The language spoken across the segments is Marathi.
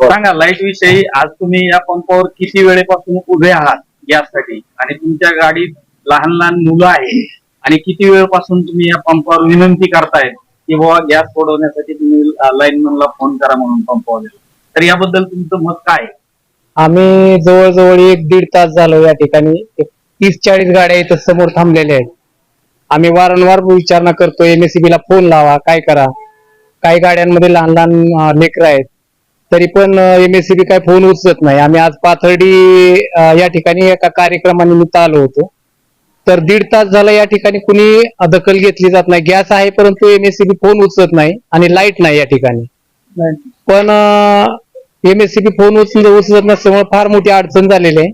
सांगा लाइट विषयी आज तुम्ही या पंपावर किती वेळेपासून उभे आहात गॅससाठी आणि तुमच्या गाडीत लहान लहान मुलं आहेत आणि किती वेळपासून तुम्ही या पंपावर विनंती करताय की बाबा गॅस सोडवण्यासाठी तुम्ही लाईनमॅनला फोन करा म्हणून पंपावर तर याबद्दल तुमचं मत काय आहे? आम्ही जवळजवळ एक दीड तास झालो या ठिकाणी. तीस चाळीस गाड्या इथं समोर थांबलेल्या आहेत. आम्ही वारंवार विचारणा करतो एमएससीबी ला फोन लावा काय करा? काही गाड्यांमध्ये लहान लहान लेकर आहेत. तरी पण एमएससीबी काय फोन उचलत नाही. आम्ही आज पाथर्डी या ठिकाणी एका कार्यक्रमानिमित्त आलो होतो. तर दीड तास झाला या ठिकाणी कुणी दखल घेतली जात नाही. गॅस आहे परंतु एमएससीबी फोन उचलत नाही आणि लाइट नाही या ठिकाणी. पण एमएससीबी फोन उचल उचलत नसल्यामुळे फार मोठी अडचण झालेली आहे.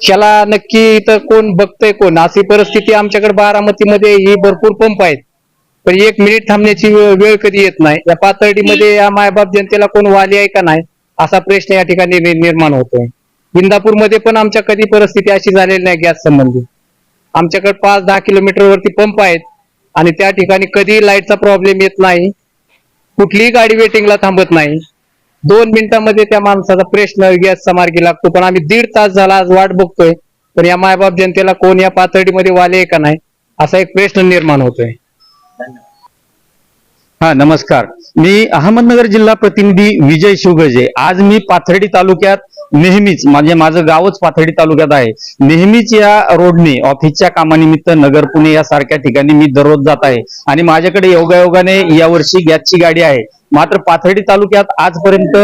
ह्याला नक्की इथं कोण बघतंय कोण? अशी परिस्थिती आमच्याकडे बारामतीमध्ये ही भरपूर पंप आहेत. पण एक मिनिट थांबण्याची वेळ कधी येत नाही. या पातळीमध्ये या मायबाप जनतेला कोण वाली आहे का नाही असा प्रश्न या ठिकाणी निर्माण होतोय. इंदापूरमध्ये पण आमच्या कधी परिस्थिती अशी झालेली नाही गॅस संबंधी. आमच्याकडे पाच दहा किलोमीटर वरती पंप आहेत आणि त्या ठिकाणी कधी लाईटचा प्रॉब्लेम येत नाही. कुठलीही गाडी वेटिंगला थांबत नाही. दोन मिनिटांमध्ये त्या माणसाचा प्रश्न गॅसचा मार्गी लागतो पण आम्ही दीड तास झाला आज वाट बघतोय. पण या मायबाप जनतेला कोण या पातळीमध्ये वाले आहे का नाही असा एक प्रश्न निर्माण होतोय. हा नमस्कार. मी अहमदनगर जिल्हा प्रतिनिधी विजय शिवगजे. आज मी पाथर्डी तालुक्यात नेहमीच म्हणजे माझं गावच पाथर्डी तालुक्यात आहे. नेहमीच या रोडने ऑफिसच्या कामानिमित्त नगर पुणे या सारख्या ठिकाणी मी दररोज जात आहे. आणि माझ्याकडे योगायोगाने यावर्षी गॅसची गाडी आहे. मात्र पाथर्डी तालुक्यात आजपर्यंत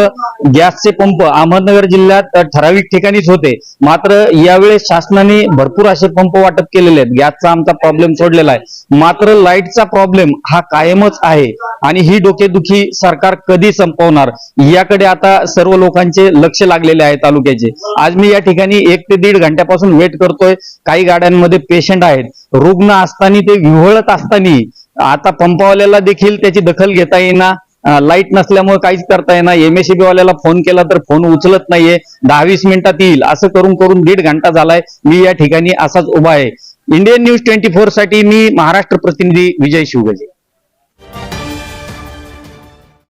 गॅसचे पंप अहमदनगर जिल्ह्यात ठराविक ठिकाणीच होते. मात्र यावेळेस शासनाने भरपूर असे पंप वाटप केलेले आहेत. गॅसचा आमचा प्रॉब्लेम सोडलेला आहे. मात्र लाईटचा प्रॉब्लेम हा कायमच आहे आणि ही डोकेदुखी सरकार कधी संपवणार? याकडे आता सर्व लोकांचे लक्ष लागलेले आहे तालुक्याचे. आज मी या ठिकाणी एक ते दीड घंट्यापासून वेट करतोय. काही गाड्यांमध्ये पेशंट आहेत. रुग्ण असताना ते विव्हळत असताना आता पंपवाल्याला देखील त्याची दखल घेता येईना. लाइट नसल्यामुळे काहीच करता येणार एमएससीबी वाल्याला फोन केला तर फोन उचलत नाहीये. दहा वीस मिनिटात येईल. असं करून करून दीड घंटा झालाय. मी या ठिकाणी असाच उभा आहे. इंडियन न्यूज ट्वेंटी फोरसाठी मी महाराष्ट्र प्रतिनिधी विजय शिवगजे.